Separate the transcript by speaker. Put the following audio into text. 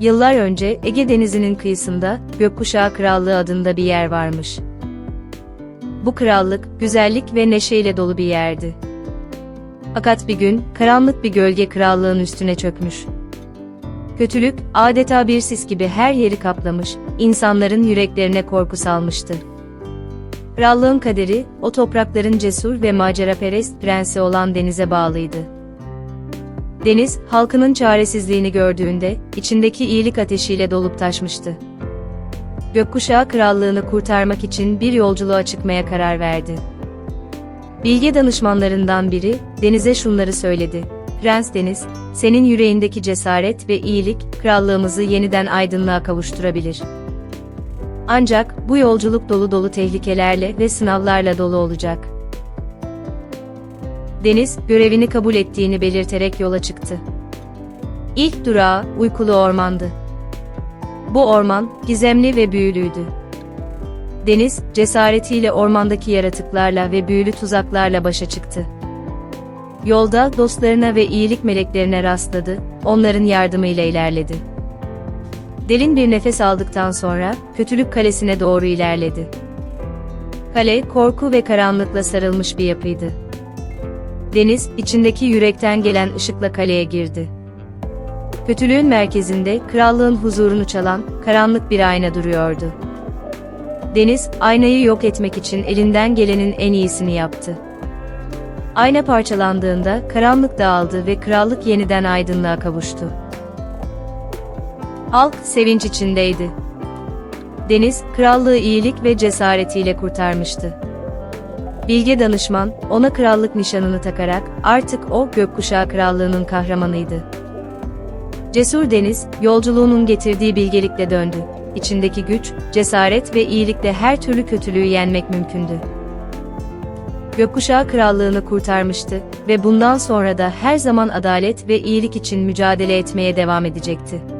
Speaker 1: Yıllar önce Ege Denizi'nin kıyısında Gökkuşağı Krallığı adında bir yer varmış. Bu krallık, güzellik ve neşeyle dolu bir yerdi. Fakat bir gün, karanlık bir gölge krallığın üstüne çökmüş. Kötülük, adeta bir sis gibi her yeri kaplamış, insanların yüreklerine korku salmıştı. Krallığın kaderi, o toprakların cesur ve maceraperest prensi olan Deniz'e bağlıydı. Deniz, halkının çaresizliğini gördüğünde, içindeki iyilik ateşiyle dolup taşmıştı. Gökkuşağı krallığını kurtarmak için bir yolculuğa çıkmaya karar verdi. Bilge danışmanlarından biri, Deniz'e şunları söyledi. Prens Deniz, senin yüreğindeki cesaret ve iyilik, krallığımızı yeniden aydınlığa kavuşturabilir. Ancak, bu yolculuk dolu dolu tehlikelerle ve sınavlarla dolu olacak. Deniz, görevini kabul ettiğini belirterek yola çıktı. İlk durağı, uykulu ormandı. Bu orman, gizemli ve büyülüydü. Deniz, cesaretiyle ormandaki yaratıklarla ve büyülü tuzaklarla başa çıktı. Yolda dostlarına ve iyilik meleklerine rastladı, onların yardımıyla ilerledi. Derin bir nefes aldıktan sonra, kötülük kalesine doğru ilerledi. Kale, korku ve karanlıkla sarılmış bir yapıydı. Deniz, içindeki yürekten gelen ışıkla kaleye girdi. Kötülüğün merkezinde, krallığın huzurunu çalan, karanlık bir ayna duruyordu. Deniz, aynayı yok etmek için elinden gelenin en iyisini yaptı. Ayna parçalandığında, karanlık dağıldı ve krallık yeniden aydınlığa kavuştu. Halk, sevinç içindeydi. Deniz, krallığı iyilik ve cesaretiyle kurtarmıştı. Bilge danışman, ona krallık nişanını takarak, artık o, gökkuşağı krallığının kahramanıydı. Cesur Deniz, yolculuğunun getirdiği bilgelikle döndü. İçindeki güç, cesaret ve iyilikle her türlü kötülüğü yenmek mümkündü. Gökkuşağı krallığını kurtarmıştı ve bundan sonra da her zaman adalet ve iyilik için mücadele etmeye devam edecekti.